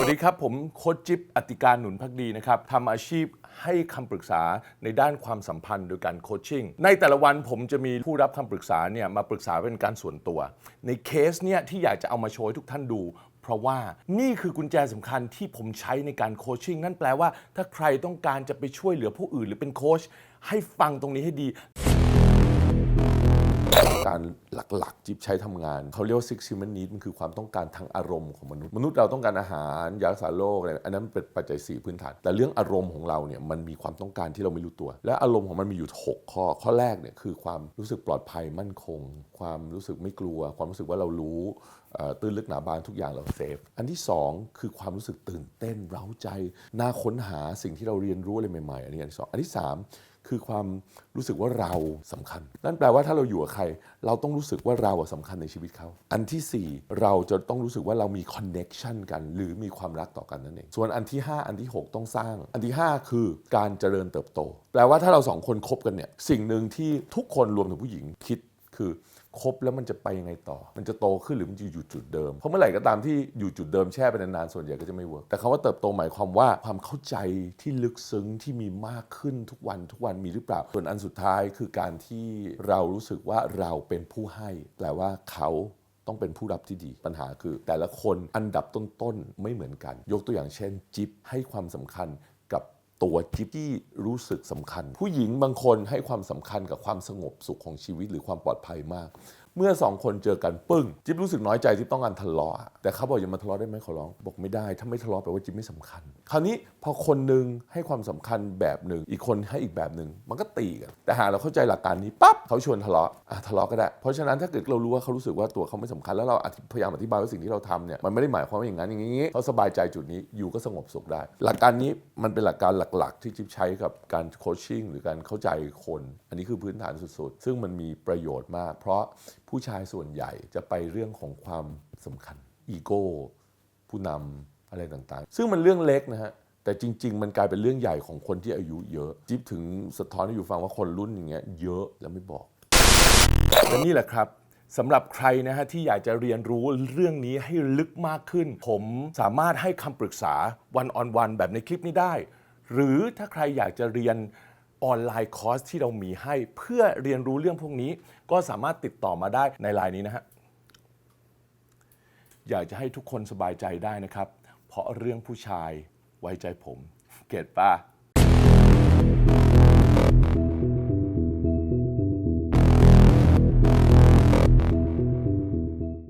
สวัสดีครับ ผมโค้ชจิ๊บอติการหนุนพักดีนะครับทำอาชีพให้คำปรึกษาในด้านความสัมพันธ์โดยการโคชชิ่งในแต่ละวันผมจะมีผู้รับคำปรึกษาเนี่ยมาปรึกษาเป็นการส่วนตัว ในเคสเนี่ยที่อยากจะเอามาโชว์ให้ทุกท่านดู เพราะว่านี่คือกุญแจสำคัญที่ผมใช้ในการโคชชิ่งนั่นแปลว่า ถ้าใครต้องการจะไปช่วยเหลือผู้อื่น หรือเป็นโคชให้ฟังตรงนี้ให้ดี การหลักๆจิ๊บใช้ทำงาน เขาเรียกว่า six human needs มันคือความต้องการทางอารมณ์ของมนุษย์ มนุษย์เราต้องการอาหารยารักษาโรคอะไรอันนั้นเป็นปัจจัย 4 พื้นฐาน แต่เรื่องอารมณ์ของเราเนี่ยมันมีความต้องการที่เราไม่รู้ตัว และอารมณ์ของมันมีอยู่ 6 ข้อ ข้อแรกเนี่ยคือความรู้สึกปลอดภัยมั่นคง ความรู้สึกไม่กลัว ความรู้สึกว่าเรารู้ตื้นลึกหนาบางทุกอย่างเราเซฟ อันที่ 2 คือความรู้สึกตื่นเต้นเร้าใจน่าค้นหาสิ่งที่เราเรียนรู้อะไรใหม่ๆ อันนี้อันที่สองอันที่สามคือความรู้สึกว่าเราสำคัญ นั่นแปลว่าถ้าเราอยู่กับใคร เราต้องรู้สึกว่าเราอะสำคัญในชีวิตเขา อันที่ 4 เราจะต้องรู้สึกว่าเรามีคอนเน็กชันกัน หรือมีความรักต่อกันนั่นเอง ส่วนอันที่ 5 อันที่ 6 ต้องสร้าง อันที่ 5 คือการเจริญเติบโต แปลว่าถ้าเราสองคนคบกันเนี่ยสิ่งหนึ่งที่ทุกคนรวมถึงผู้หญิงคิดคือ คบแล้วมันจะไปยังไงต่อ มันจะโตขึ้นหรือมันจะอยู่จุดเดิม เพราะเมื่อไหร่ก็ตามที่อยู่จุดเดิมแช่ไปนานๆส่วนใหญ่ก็จะไม่เวิร์กแต่คาว่าเติบโตหมายความว่าความเข้าใจที่ลึกซึ้งที่มีมากขึ้นทุกวันทุกวันมีหรือเปล่า ส่วนอันสุดท้ายคือการที่เรารู้สึกว่าเราเป็นผู้ให้แปลว่าเขาต้องเป็นผู้รับที่ดีปัญหาคือ แต่ละคนอันดับต้นๆไม่เหมือนกัน ยกตัวอย่างเช่น จิ๊บให้ความสำคัญ ตัวจิ๊บที่รู้สึกสำคัญ ผู้หญิงบางคนให้ความสำคัญกับความสงบสุขของชีวิตหรือความปลอดภัยมาก เมื่อสองคนเจอกันปึ้ง จิ๊บรู้สึกน้อยใจที่ต้องการทะเลาะแต่เขาบอกอย่ามาทะเลาะได้ไหมขอร้องบอกไม่ได้ ถ้าไม่ทะเลาะแปลว่าจิ๊บไม่สำคัญ คราวนี้พอคนหนึ่งให้ความสำคัญแบบหนึ่งอีกคนให้อีกแบบหนึ่งมันก็ตีกันแต่หากเราเข้าใจหลักการนี้ปั๊บเขาชวนทะเลาะอะทะเลาะก็ได้ เพราะฉะนั้นถ้าเกิดเรารู้ว่าเขารู้สึกว่าตัวเขาไม่สำคัญแล้วเราพยายามอธิบายว่าสิ่งที่เราทำเนี่ยมันไม่ได้หมายความว่าอย่างนั้นอย่างนี้เขาสบายใจจุดนี้อยู่ก็สงบสุขได้ หลักการนี้มันเป็นหลักการหลัก ๆ ที่จิ๊บใช้กับการโคชชิ่งหรือการเข้าใจคน อันนี้คือพื้นฐานสุดๆ ซึ่งมันมีประโยชน์มาก เพราะผู้ชายส่วนใหญ่จะไปเรื่องของความสำคัญอีโก้ผู้นำอะไรต่างๆ ซึ่งมันเรื่องเล็กนะฮะแต่จริง ๆ มันกลายเป็นเรื่องใหญ่ของคนที่อายุเยอะจิ๊บถึงสะท้อนให้อยู่ฟังว่าคนรุ่นอย่างเงี้ยเยอะแล้วไม่บอกและนี่แหละครับสำหรับใครนะฮะที่อยากจะเรียนรู้เรื่องนี้ให้ลึกมากขึ้น ผมสามารถให้คำปรึกษาวันออนวันแบบในคลิปนี้ได้ หรือถ้าใครอยากจะเรียนออนไลน์คอร์สที่เรามีให้เพื่อเรียนรู้เรื่องพวกนี้ ก็สามารถติดต่อมาได้ในไลน์นี้นะฮะอยากจะให้ทุกคนสบายใจได้นะครับ เพราะเรื่องผู้ชายไว้ใจผม เกตป่ะ